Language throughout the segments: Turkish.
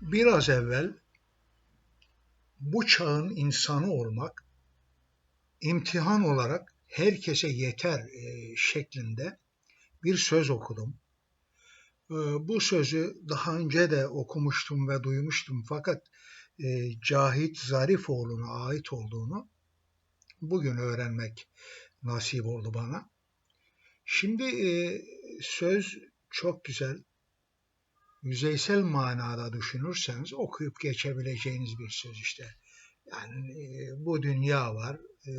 biraz evvel bu çağın insanı olmak imtihan olarak herkese yeter e, şeklinde bir söz okudum. E, bu sözü daha önce de okumuştum ve duymuştum fakat e, Cahit Zarifoğlu'na ait olduğunu bugün öğrenmek nasip oldu bana. Şimdi söz çok güzel yüzeysel manada düşünürseniz okuyup geçebileceğiniz bir söz işte. Yani e, bu dünya var, e,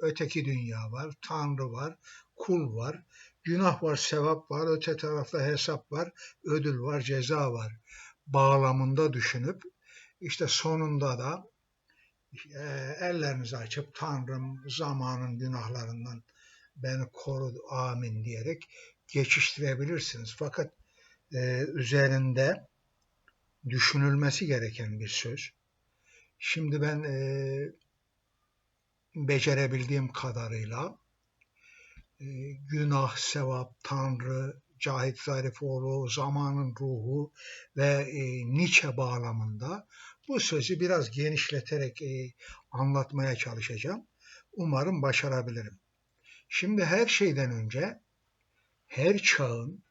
öteki dünya var, Tanrı var, kul var, günah var, sevap var, öte tarafta hesap var, ödül var, ceza var bağlamında düşünüp işte sonunda da e, ellerinizi açıp Tanrım zamanın günahlarından beni koru amin diyerek geçiştirebilirsiniz. Fakat e, üzerinde düşünülmesi gereken bir söz. Şimdi ben e, becerebildiğim kadarıyla e, günah, sevap, Tanrı, Cahit Zarifoğlu, zamanın ruhu ve e, Nietzsche bağlamında bu sözü biraz genişleterek e, anlatmaya çalışacağım. Umarım başarabilirim. Şimdi her şeyden önce her çağın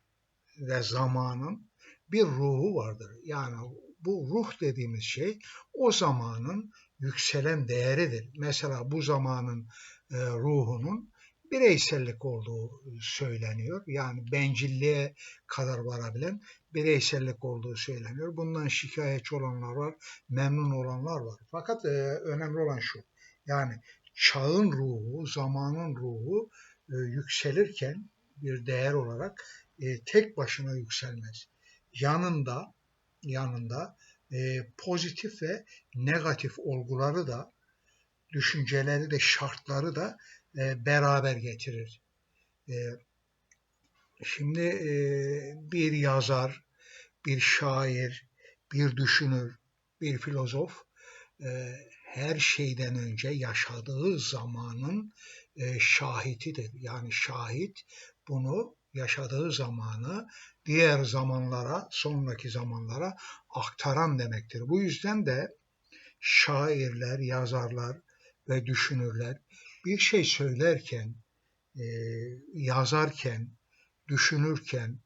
ve zamanın bir ruhu vardır. Yani bu ruh dediğimiz şey o zamanın yükselen değeridir. Mesela bu zamanın e, ruhunun bireysellik olduğu söyleniyor. Yani bencilliğe kadar varabilen bireysellik olduğu söyleniyor. Bundan şikayetçi olanlar var, memnun olanlar var. Fakat e, önemli olan şu. Yani çağın ruhu, zamanın ruhu e, yükselirken bir değer olarak e, tek başına yükselmez. Yanında yanında e, pozitif ve negatif olguları da düşünceleri de şartları da e, beraber getirir. E, şimdi e, bir yazar, bir şair, bir düşünür, bir filozof e, her şeyden önce yaşadığı zamanın e, şahitidir. Yani şahit bunu yaşadığı zamanı diğer zamanlara, sonraki zamanlara aktaran demektir. Bu yüzden de şairler, yazarlar ve düşünürler bir şey söylerken, e, yazarken, düşünürken,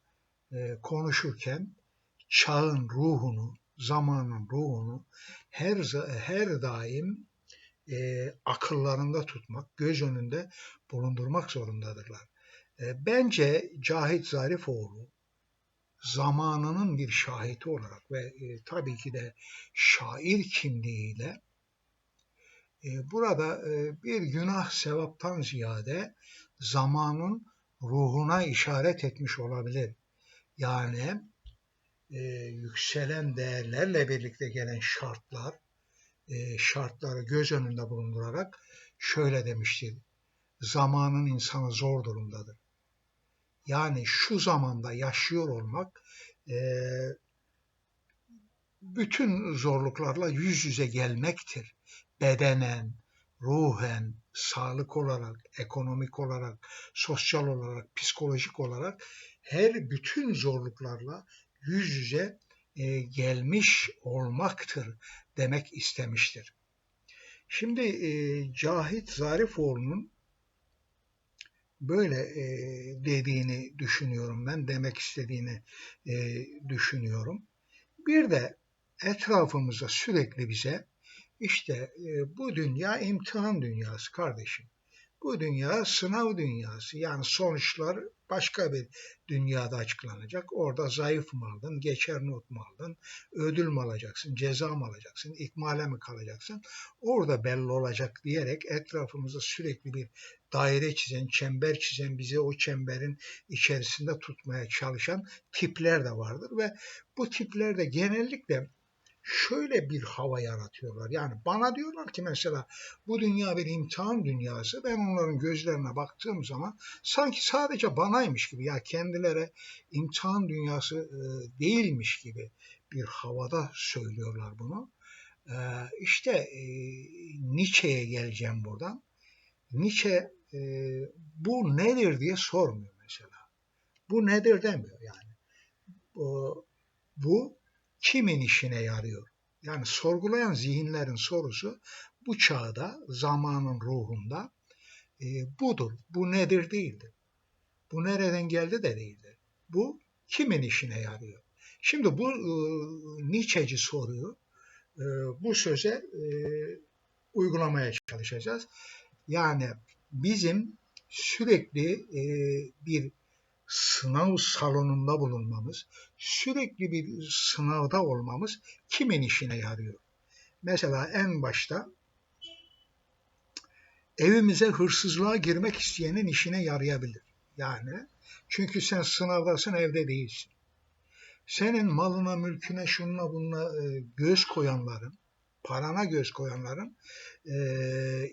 e, konuşurken çağın ruhunu, zamanın ruhunu her her daim e, akıllarında tutmak, göz önünde bulundurmak zorundadırlar. E, bence Cahit Zarifoğlu zamanının bir şahidi olarak ve e, tabii ki de şair kimliğiyle e, burada bir günah sevaptan ziyade zamanın ruhuna işaret etmiş olabilir. Yani yükselen değerlerle birlikte gelen şartlar, şartları göz önünde bulundurarak şöyle demiştir. Zamanın insanı zor durumdadır yani şu zamanda yaşıyor olmak e, bütün zorluklarla yüz yüze gelmektir. Bedenen, ruhen, sağlık olarak, ekonomik olarak, sosyal olarak, psikolojik olarak her bütün zorluklarla yüz yüze e, gelmiş olmaktır demek istemiştir. Şimdi e, Cahit Zarifoğlu'nun böyle e, dediğini düşünüyorum ben, demek istediğini e, düşünüyorum. Bir de etrafımızda sürekli bize işte e, bu dünya imtihan dünyası kardeşim. Bu dünya sınav dünyası. Yani sonuçlar başka bir dünyada açıklanacak. Orada zayıf mı aldın, geçer not mu aldın, ödül mü alacaksın, ceza mı alacaksın, ikmale mi kalacaksın? Orada belli olacak diyerek etrafımızda sürekli bir daire çizen, çember çizen, bizi o çemberin içerisinde tutmaya çalışan tipler de vardır ve bu tipler de genellikle şöyle bir hava yaratıyorlar. Yani bana diyorlar ki mesela bu dünya bir imtihan dünyası. Ben onların gözlerine baktığım zaman sanki sadece banaymış gibi ya kendileri imtihan dünyası e, değilmiş gibi bir havada söylüyorlar bunu. E, işte e, Nietzsche'ye geleceğim buradan. Nietzsche e, bu nedir diye sormuyor mesela. Bu nedir demiyor yani. Bu, bu kimin işine yarıyor? Yani sorgulayan zihinlerin sorusu bu çağda, zamanın ruhunda e, budur. Bu nedir değildir. Bu nereden geldi de değildir. Bu kimin işine yarıyor? Şimdi bu e, Nietzsche'ci soruyu e, bu söze e, uygulamaya çalışacağız. Yani bizim sürekli e, bir sınav salonunda bulunmamız, sürekli bir sınavda olmamız kimin işine yarıyor? Mesela en başta evimize hırsızlığa girmek isteyenin işine yarayabilir. Yani çünkü sen sınavdasın evde değilsin. Senin malına, mülküne, şununa bununla e, göz koyanların, parana göz koyanların e,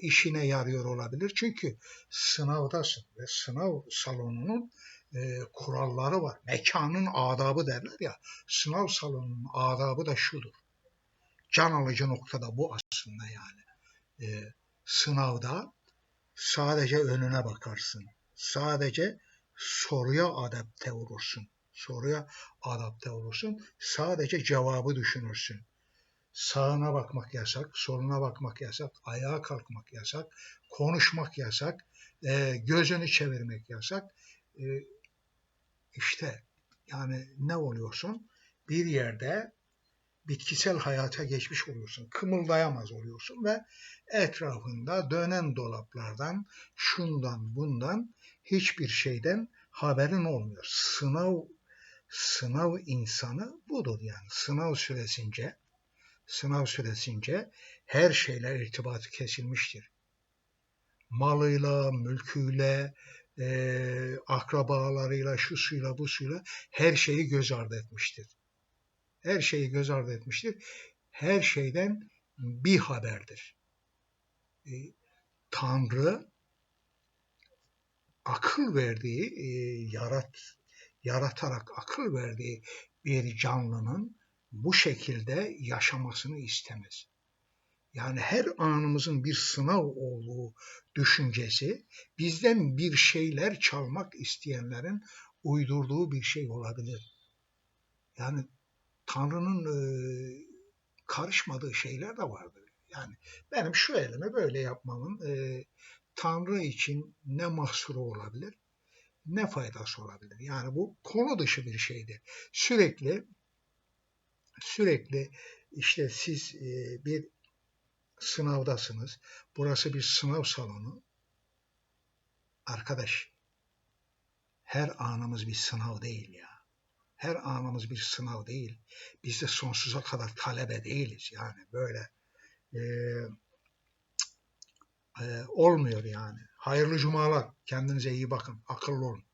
işine yarıyor olabilir. Çünkü sınavdasın ve sınav salonunun e, kuralları var. Mekanın adabı derler ya. Sınav salonunun adabı da şudur. Can alıcı noktada bu aslında yani. E, sınavda sadece önüne bakarsın. Sadece soruya adapte olursun. Soruya adapte olursun. Sadece cevabı düşünürsün. Sağına bakmak yasak, soluna bakmak yasak, ayağa kalkmak yasak, konuşmak yasak, e, gözünü çevirmek yasak. E, işte yani ne oluyorsun? Bir yerde bitkisel hayata geçmiş oluyorsun. Kımıldayamaz oluyorsun ve etrafında dönen dolaplardan, şundan bundan hiçbir şeyden haberin olmuyor. Sınav sınav insanı budur yani. Sınav süresince sınav süresince her şeyle irtibatı kesilmiştir. Malıyla, mülküyle, e, akrabalarıyla, şu suyla, bu suyla her şeyi göz ardı etmiştir. Her şeyi göz ardı etmiştir. Her şeyden bir haberdir. E, Tanrı akıl verdiği, e, yarat, yaratarak akıl verdiği bir canlının bu şekilde yaşamasını istemez. Yani her anımızın bir sınav olduğu düşüncesi bizden bir şeyler çalmak isteyenlerin uydurduğu bir şey olabilir. Yani Tanrı'nın e, karışmadığı şeyler de vardır. Yani benim şu elime böyle yapmamın e, Tanrı için ne mahsuru olabilir, ne faydası olabilir. Yani bu konu dışı bir şeydir. Sürekli sürekli işte siz e, bir sınavdasınız. Burası bir sınav salonu. Arkadaş, her anımız bir sınav değil ya. Her anımız bir sınav değil. Biz de sonsuza kadar talebe değiliz yani böyle e, e, olmuyor yani. Hayırlı cumalar. Kendinize iyi bakın. Akıllı olun.